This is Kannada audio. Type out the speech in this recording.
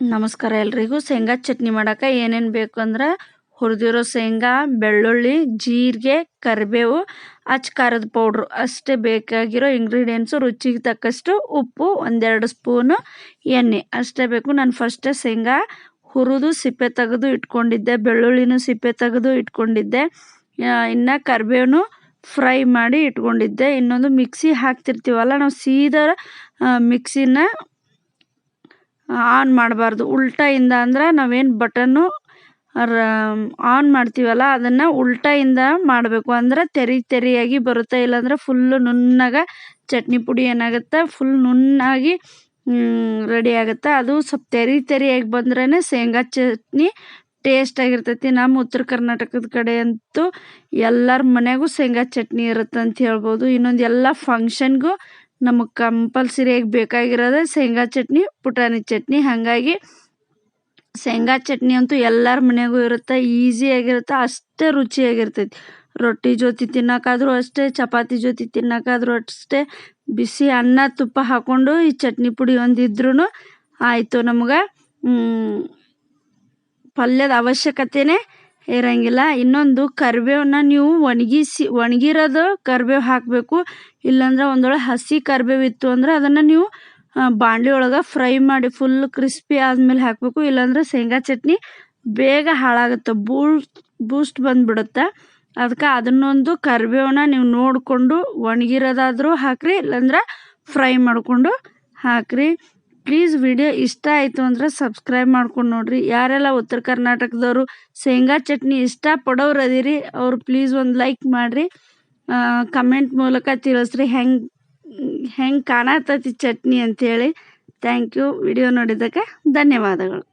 ನಮಸ್ಕಾರ ಎಲ್ರಿಗೂ. ಶೇಂಗಾ ಚಟ್ನಿ ಮಾಡೋಕೆ ಏನೇನು ಬೇಕು ಅಂದ್ರೆ ಹುರಿದಿರೋ ಶೇಂಗಾ, ಬೆಳ್ಳುಳ್ಳಿ, ಜೀರಿಗೆ, ಕರಿಬೇವು ಅಚ್ಚ ಖಾರದ ಪೌಡ್ರು ಅಷ್ಟೇ ಬೇಕಾಗಿರೋ ಇಂಗ್ರೀಡಿಯೆಂಟ್ಸು ರುಚಿಗೆ ತಕ್ಕಷ್ಟು ಉಪ್ಪು, ಒಂದೆರಡು ಸ್ಪೂನು ಎಣ್ಣೆ ಅಷ್ಟೇ ಬೇಕು. ನಾನು ಫಸ್ಟೇ ಶೇಂಗಾ ಹುರಿದು ಸಿಪ್ಪೆ ತೆಗೆದು ಇಟ್ಕೊಂಡಿದ್ದೆ, ಬೆಳ್ಳುಳ್ಳಿನೂ ಸಿಪ್ಪೆ ತೆಗೆದು ಇಟ್ಕೊಂಡಿದ್ದೆ. ಇನ್ನು ಕರಿಬೇವು ಫ್ರೈ ಮಾಡಿ ಇಟ್ಕೊಂಡಿದ್ದೆ. ಇನ್ನೊಂದು ಮಿಕ್ಸಿ ಹಾಕ್ತಿರ್ತೀವಲ್ಲ, ನಾವು ಸೀದಾ ಮಿಕ್ಸಿನ ಆನ್ ಮಾಡಬಾರ್ದು. ಉಲ್ಟಾಯಿಂದ ಅಂದ್ರೆ ನಾವೇನು ಬಟನ್ನು ಆನ್ ಮಾಡ್ತೀವಲ್ಲ, ಅದನ್ನು ಉಲ್ಟಾಯಿಂದ ಮಾಡಬೇಕು. ಅಂದ್ರೆ ತೆರಿ ತೆರಿಯಾಗಿ ಬರುತ್ತೆ. ಇಲ್ಲಾಂದ್ರೆ ಫುಲ್ಲು ನುಣ್ಣಗೆ ಚಟ್ನಿ ಪುಡಿ ಏನಾಗುತ್ತೆ ಫುಲ್ ನುಣ್ಣಾಗಿ ರೆಡಿ ಆಗುತ್ತೆ. ಅದು ಸ್ವಲ್ಪ ತೆರಿ ತೆರಿಯಾಗಿ ಬಂದ್ರೇ ಶೇಂಗಾ ಚಟ್ನಿ ಟೇಸ್ಟ್ ಆಗಿರ್ತೈತಿ. ನಮ್ಮ ಉತ್ತರ ಕರ್ನಾಟಕದ ಕಡೆ ಅಂತೂ ಎಲ್ಲರ ಮನೆಗೂ ಶೇಂಗಾ ಚಟ್ನಿ ಇರುತ್ತೆ ಅಂತ ಹೇಳ್ಬೋದು. ಇನ್ನೊಂದು ಎಲ್ಲ ಫಂಕ್ಷನ್ಗೂ ನಮಗೆ ಕಂಪಲ್ಸರಿಯಾಗಿ ಬೇಕಾಗಿರೋದೇ ಶೇಂಗಾ ಚಟ್ನಿ, ಪುಟಾಣಿ ಚಟ್ನಿ. ಹಾಗಾಗಿ ಶೇಂಗಾ ಚಟ್ನಿ ಅಂತೂ ಎಲ್ಲರ ಮನೆಗೂ ಇರುತ್ತೆ ಈಸಿಯಾಗಿರುತ್ತೆ ಅಷ್ಟೇ ರುಚಿಯಾಗಿರ್ತೈತಿ. ರೊಟ್ಟಿ ಜೊತೆ ತಿನ್ನೋಕ್ಕಾದ್ರೂ ಅಷ್ಟೇ, ಚಪಾತಿ ಜೊತೆ ತಿನ್ನೋಕ್ಕಾದ್ರೂ ಅಷ್ಟೇ, ಬಿಸಿ ಅನ್ನ ತುಪ್ಪ ಹಾಕ್ಕೊಂಡು ಈ ಚಟ್ನಿ ಪುಡಿ ಒಂದಿದ್ರೂ ಆಯಿತು ನಮ್ಗೆ. ಪಲ್ಯದ ಅವಶ್ಯಕತೆಯೇ ಇರೋಂಗಿಲ್ಲ. ಇನ್ನೊಂದು ಕರಿಬೇವನ್ನ ನೀವು ಒಣಗಿಸಿ, ಒಣಗಿರೋದು ಕರಿಬೇವು ಹಾಕಬೇಕು. ಇಲ್ಲಾಂದ್ರೆ ಒಂದೊಳ್ಳೆ ಹಸಿ ಕರಿಬೇವು ಇತ್ತು ಅಂದ್ರೆ ಅದನ್ನು ನೀವು ಬಾಂಡ್ಲಿ ಒಳಗೆ ಫ್ರೈ ಮಾಡಿ ಫುಲ್ ಕ್ರಿಸ್ಪಿ ಆದಮೇಲೆ ಹಾಕಬೇಕು. ಇಲ್ಲಾಂದ್ರೆ ಶೇಂಗಾ ಚಟ್ನಿ ಬೇಗ ಹಾಳಾಗುತ್ತೆ ಬೂಸ್ಟ್ ಬೂಸ್ಟ್ ಬಂದುಬಿಡುತ್ತೆ. ಅದಕ್ಕೆ ಅದನ್ನೊಂದು ಕರಿಬೇವನ್ನ ನೀವು ನೋಡಿಕೊಂಡು ಒಣಗಿರೋದಾದ್ರೂ ಹಾಕಿರಿ, ಇಲ್ಲಾಂದ್ರೆ ಫ್ರೈ ಮಾಡಿಕೊಂಡು ಹಾಕಿರಿ. ಪ್ಲೀಸ್ ವಿಡಿಯೋ ಇಷ್ಟ ಆಯಿತು ಅಂದರೆ ಸಬ್ಸ್ಕ್ರೈಬ್ ಮಾಡ್ಕೊಂಡು ನೋಡ್ರಿ. ಯಾರೆಲ್ಲ ಉತ್ತರ ಕರ್ನಾಟಕದವರು ಶೇಂಗಾ ಚಟ್ನಿ ಇಷ್ಟ ಪಡೋರು ಅದೀರಿ, ಅವ್ರು ಪ್ಲೀಸ್ ಒಂದು ಲೈಕ್ ಮಾಡಿರಿ. ಕಮೆಂಟ್ ಮೂಲಕ ತಿಳಿಸ್ರಿ. ಹೆಂಗೆ ಹೆಂಗೆ ಕಾಣತೈತಿ ಚಟ್ನಿ ಅಂಥೇಳಿ ಥ್ಯಾಂಕ್ ಯು ವಿಡಿಯೋ ನೋಡಿದ್ದಕ್ಕೆ ಧನ್ಯವಾದಗಳು.